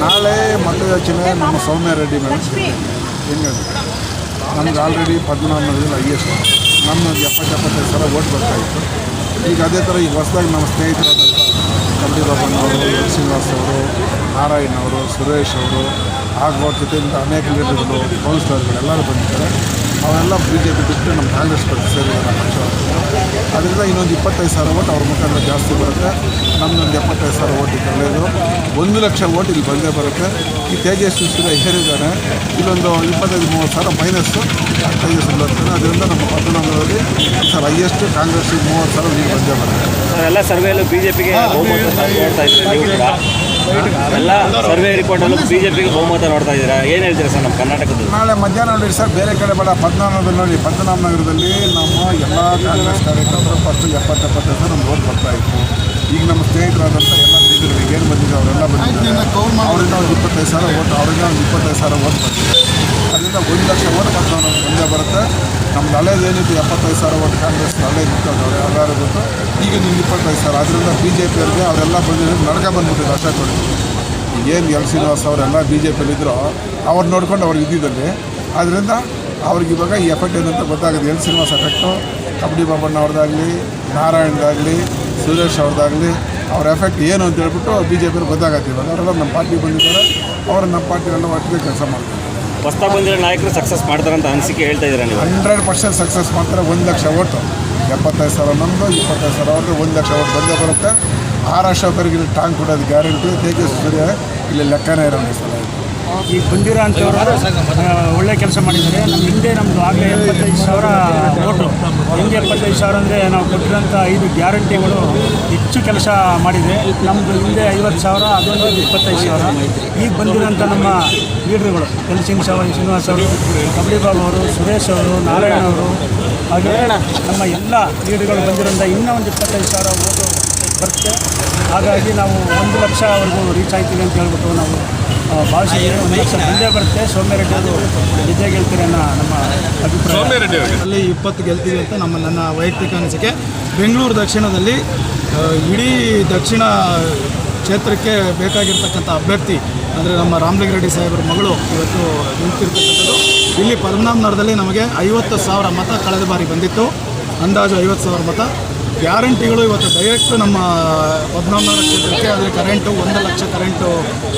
ನಾಳೆ ಮತಯಾಚನೆ ನಮ್ಮ ಸೌಮ್ಯ ರೆಡ್ಡಿ ಮೇಡಮ್. ಹೆಂಗೆ ನಮ್ಗೆ ಆಲ್ರೆಡಿ ಪದ್ಮನಾಭನಗರದಲ್ಲಿ ಹೈಯೆಸ್ಟ್ ನಮ್ಮ ಎಪ್ಪತ್ತು ಎಪ್ಪತ್ತೈದು ಸಾವಿರ ಓಟ್ ಬರ್ತಾಯಿತ್ತು. ಈಗ ಅದೇ ಥರ ಈಗ ಹೊಸದಾಗಿ ನಮ್ಮ ಸ್ನೇಹಿತರಾದಂಥ ಕಂಡಿ ಬಾಬನವರು ಶ್ರೀನಿವಾಸ್ ಅವರು ನಾರಾಯಣ್ ಅವರು ಸುರೇಶ್ ಅವರು ಹಾಗೂ ಅವ್ರ ಜೊತೆಯಿಂದ ಅನೇಕ ಲೀಡರ್ಗಳು ಕೌನ್ಸಿಲರ್ಗಳು ಎಲ್ಲರೂ ಬಂದಿದ್ದಾರೆ. ಅವರೆಲ್ಲ ಬಿ ಜೆ ಪಿ ಬಿಟ್ಟು ನಮ್ಮ ಕಾಂಗ್ರೆಸ್ ಪಕ್ಷ ಸೇರಿದ್ದಾರೆ ಅದರಿಂದ ಇನ್ನೊಂದು ಇಪ್ಪತ್ತೈದು ಸಾವಿರ ಓಟ್ ಅವ್ರ ಮುಖಾಂತರ ಜಾಸ್ತಿ ಬರುತ್ತೆ. ನಮ್ಮದೊಂದು ಎಪ್ಪತ್ತೈದು ಸಾವಿರ ಓಟ್ ಇದ್ದದ್ದು ಒಂದು ಲಕ್ಷ ಓಟ್ ಇಲ್ಲಿ ಬಂದೇ ಬರುತ್ತೆ. ಈ ತೇಜಸ್ವಿ ಸೂರ್ಯ ಹೇರಿದ್ದಾರೆ ಇಲ್ಲೊಂದು ಇಪ್ಪತ್ತೈದು, ಮೂವತ್ತು ಸಾವಿರ ಮೈನಸ್ಸು ತೇಜಸ್ವಿ ಬರುತ್ತೆ ಅದರಿಂದ ನಮ್ಮ ಪಟ್ಟಣದಲ್ಲಿ ಸರ್ ಹೈಯೆಸ್ಟ್ ಕಾಂಗ್ರೆಸ್ ಮೂವತ್ತು ಸಾವಿರ ಇಲ್ಲಿ ಬಂದೇ ಬರುತ್ತೆ. ಎಲ್ಲ ಸರ್ವೆಯಲ್ಲೂ ಬಿ ಜೆ ಪಿಗೆ ಎಲ್ಲ ಸರ್ವೆ ರಿಪೋರ್ಟಲ್ಲೂ ಬಿಜೆಪಿಗೆ ಬಹುಮತ ನೋಡ್ತಾ ಇದ್ದೀರಾ? ಏನು ಹೇಳ್ತೀರಾ ಸರ್ ನಮ್ಮ ಕರ್ನಾಟಕದಲ್ಲಿ? ನಾಳೆ ಮಧ್ಯಾಹ್ನ ನೋಡಿ ಸರ್, ಬೇರೆ ಕಡೆ ಬೇಡ, ಪದ್ಮನಾಭದಲ್ಲಿ ನೋಡಿ ಪದ್ಮನಾಭನಗರದಲ್ಲಿ ನಮ್ಮ ಎಲ್ಲ ಕಾಂಗ್ರೆಸ್ ಕಾರ್ಯಕರ್ತರು ಫಸ್ಟ್ ಎಪ್ಪತ್ತೆಪ್ಪತ್ತು ಸರ್ ನಮ್ಗೆ ಓಟ್ ಬರ್ತಾ ಇತ್ತು. ಈಗ ನಮ್ಮ ಸ್ನೇಹಿತರಾದಂಥ ಎಲ್ಲ ಲೀಡರ್ಗಳಿಗೆ ಏನು ಬಂದಿದೆ ಅವರೆಲ್ಲ ಬಂದಿದ್ದಾರೆ. ಅವರಿಂದ ಒಂದು ಇಪ್ಪತ್ತೈದು ಸಾವಿರ ಓಟ್ ಅವರಿಂದ ಒಂದು ಇಪ್ಪತ್ತೈದು ಸಾವಿರ ಓಟ್ ಬರ್ತಿದೆ ಅದರಿಂದ ಒಂದು ಲಕ್ಷ ಓಟ್ ಪದ್ಮನಾಭ ಮುಂದೆ ಬರುತ್ತೆ. ನಮ್ಮ ಹಳೇದು ಏನಿತ್ತು ಎಪ್ಪತ್ತೈದು ಸಾವಿರ ಓಟ್ ಕಾಂಗ್ರೆಸ್ ಹಳೇದಿತ್ತು, ಅದು ಯಾರು ಗೊತ್ತು ಈಗ ನಿಮ್ಗೆ ಇಪ್ಪತ್ತೈದು ಸಾವಿರ ಅದರಿಂದ ಬಿ ಜೆ ಪಿಯವ್ರಿಗೆ ಅವರೆಲ್ಲ ಬಂದಿದ್ದು ನಡ್ಕ ಬಂದ್ಬಿಟ್ಟಿದೆ ಅಷ್ಟೇ ಕೊಡಿ. ಏನು ಎಲ್ ಶ್ರೀನಿವಾಸ್ ಅವರೆಲ್ಲ ಬಿ ಜೆ ಪಿಯಲ್ಲಿದ್ದರು ಅವ್ರು ನೋಡ್ಕೊಂಡು ಅವ್ರು ಇದ್ದಿದ್ದಲ್ಲಿ. ಆದ್ದರಿಂದ ಅವ್ರಿಗೆ ಇವಾಗ ಈ ಎಫೆಕ್ಟ್ ಏನಂತ ಗೊತ್ತಾಗುತ್ತೆ. ಎಲ್ ಶ್ರೀನಿವಾಸ್ ಎಫೆಕ್ಟು ಕಬಡ್ಡಿ ಬಾಬಣ್ಣ ಅವ್ರದ್ದಾಗಲಿ ನಾರಾಯಣದಾಗಲಿ ಸುರೇಶ್ ಅವ್ರದ್ದಾಗಲಿ ಅವ್ರ ಎಫೆಕ್ಟ್ ಏನು ಅಂತ ಹೇಳ್ಬಿಟ್ಟು ಬಿ ಜೆ ಪಿಯವ್ರು ಗೊತ್ತಾಗತ್ತೆ ಇವಾಗ. ಅವರೆಲ್ಲ ನಮ್ಮ ಪಾರ್ಟಿಗೆ ಬಂದಿದ್ದಾರೆ. ಅವರು ನಮ್ಮ ಪಾರ್ಟಿಯೆಲ್ಲ ಒಟ್ಟಿಗೆ ಕೆಲಸ ಮಾಡ್ತಾರೆ. ಹೊಸ್ದಾಗಿ ಬಂದಿರೋ ನಾಯಕರು ಸಕ್ಸಸ್ ಮಾಡ್ತಾರಂತ ಅನಿಸಿಕೆ ಹೇಳ್ತಾ ಇದ್ದಾರೆ ನೀವು? ಹಂಡ್ರೆಡ್ ಪರ್ಸೆಂಟ್ ಸಕ್ಸಸ್ ಮಾಡ್ತಾರೆ ಒಂದು ಲಕ್ಷ ಓಟು. ಎಪ್ಪತ್ತೈದು ಸಾವಿರ ನಮ್ಮದು ಇಪ್ಪತ್ತೈದು ಸಾವಿರ ಅವ್ರಿಗೆ ಒಂದು ಲಕ್ಷ ಅವ್ರು ಬಂದೇ ಬರುತ್ತೆ. ಅಶೋಕರಿಗೆ ಇಲ್ಲಿ ಟಾಂಗ್ ಕೊಡೋದು ಗ್ಯಾರಂಟಿ ತೇಜಸ್ವಿ ಸೂರ್ಯ ಇಲ್ಲಿ ಲೆಕ್ಕನೇ ಇರೋಲ್ಲ ಸಲ. ಈಗ ಬಂದಿರೋ ಅಂಥವ್ರು ಒಳ್ಳೆ ಕೆಲಸ ಮಾಡಿದ್ದಾರೆ. ನಮ್ಮ ಹಿಂದೆ ನಮ್ಮದು ಆಗಲೇ ಎಪ್ಪತ್ತೈದು ಸಾವಿರ ನೋಟು ಹೆಂಗೆ ಎಪ್ಪತ್ತೈದು ಸಾವಿರ ಅಂದರೆ ನಾವು ಕೊಟ್ಟಿರೋಂಥ ಐದು ಗ್ಯಾರಂಟಿಗಳು ಹೆಚ್ಚು ಕೆಲಸ ಮಾಡಿದೆ. ನಮ್ಮದು ಹಿಂದೆ ಐವತ್ತು ಸಾವಿರ, ಅದೊಂದು ಇಪ್ಪತ್ತೈದು ಸಾವಿರ. ಈಗ ಬಂದಿರೋಂಥ ನಮ್ಮ ಲೀಡ್ರುಗಳು ಎಲ್ ಸಿಂಗ್ ಸಾವ, ಶ್ರೀನಿವಾಸ್ ಅವರು, ಕಬಡ್ಡಿ ಬಾಬು ಅವರು, ಸುರೇಶ್ ಅವರು, ನಾರಾಯಣ ಅವರು ಹಾಗೆ ನಮ್ಮ ಎಲ್ಲ ಲೀಡ್ಗಳು ಬಂದಿರೋದ್ರಿಂದ ಇನ್ನೂ ಒಂದು ಇಪ್ಪತ್ತೈದು ಸಾವಿರ ಓಟು ಬರುತ್ತೆ. ಹಾಗಾಗಿ ನಾವು ಒಂದು ಲಕ್ಷವರೆಗೂ ರೀಚ್ ಆಯ್ತೀವಿ ಅಂತ ಹೇಳ್ಬಿಟ್ಟು ನಾವು ಭಾವಿಸಿದ್ದೀವಿ ಒಂದು ಲಕ್ಷ ಮುಂದೆ ಬರುತ್ತೆ. ಸೌಮ್ಯರೆಡ್ಡಿ ಅವರು ವಿಜಯ ಗೆಲ್ತೀರಿ ಅನ್ನೋ ನಮ್ಮ ಅಭಿಪ್ರಾಯ. ಅಲ್ಲಿ ಇಪ್ಪತ್ತು ಗೆಲ್ತೀವಿ ಅಂತ ನಮ್ಮ ನನ್ನ ವೈಯಕ್ತಿಕ ಅನಿಸಿಕೆ. ಬೆಂಗಳೂರು ದಕ್ಷಿಣದಲ್ಲಿ ಇಡೀ ದಕ್ಷಿಣ ಕ್ಷೇತ್ರಕ್ಕೆ ಬೇಕಾಗಿರ್ತಕ್ಕಂಥ ಅಭ್ಯರ್ಥಿ ಅಂದರೆ ನಮ್ಮ ರಾಮಲಿಂಗರೆಡ್ಡಿ ಸಾಹೇಬರ ಮಗಳು ಇವತ್ತು ನಿಂತಿರ್ತಕ್ಕಂಥದ್ದು. ಇಲ್ಲಿ ಪದ್ಮನಾಭನಗರದಲ್ಲಿ ನಮಗೆ ಐವತ್ತು ಸಾವಿರ ಮತ ಕಳೆದ ಬಾರಿ ಬಂದಿತ್ತು. ಅಂದಾಜು ಐವತ್ತು ಸಾವಿರ ಮತ. ಗ್ಯಾರಂಟಿಗಳು ಇವತ್ತು ಡೈರೆಕ್ಟ್ ನಮ್ಮ ಪದ್ಮನಾಭನಗರ ಕ್ಷೇತ್ರಕ್ಕೆ ಅಂದರೆ ಕರೆಂಟು ಒಂದು ಲಕ್ಷ ಕರೆಂಟು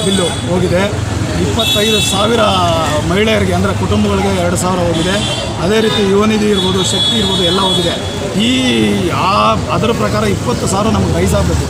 ಬಿಲ್ಲು ಹೋಗಿದೆ. ಇಪ್ಪತ್ತೈದು ಸಾವಿರ ಮಹಿಳೆಯರಿಗೆ ಅಂದರೆ ಕುಟುಂಬಗಳಿಗೆ ಎರಡು ಸಾವಿರ ಹೋಗಿದೆ. ಅದೇ ರೀತಿ ಯುವನಿಧಿ ಇರ್ಬೋದು, ಶಕ್ತಿ ಇರ್ಬೋದು ಎಲ್ಲ ಹೋಗಿದೆ. ಈ ಆ ಅದರ ಪ್ರಕಾರ ಇಪ್ಪತ್ತು ಸಾವಿರ ನಮಗೆ ರೈಸ್ ಆಗಬೇಕು.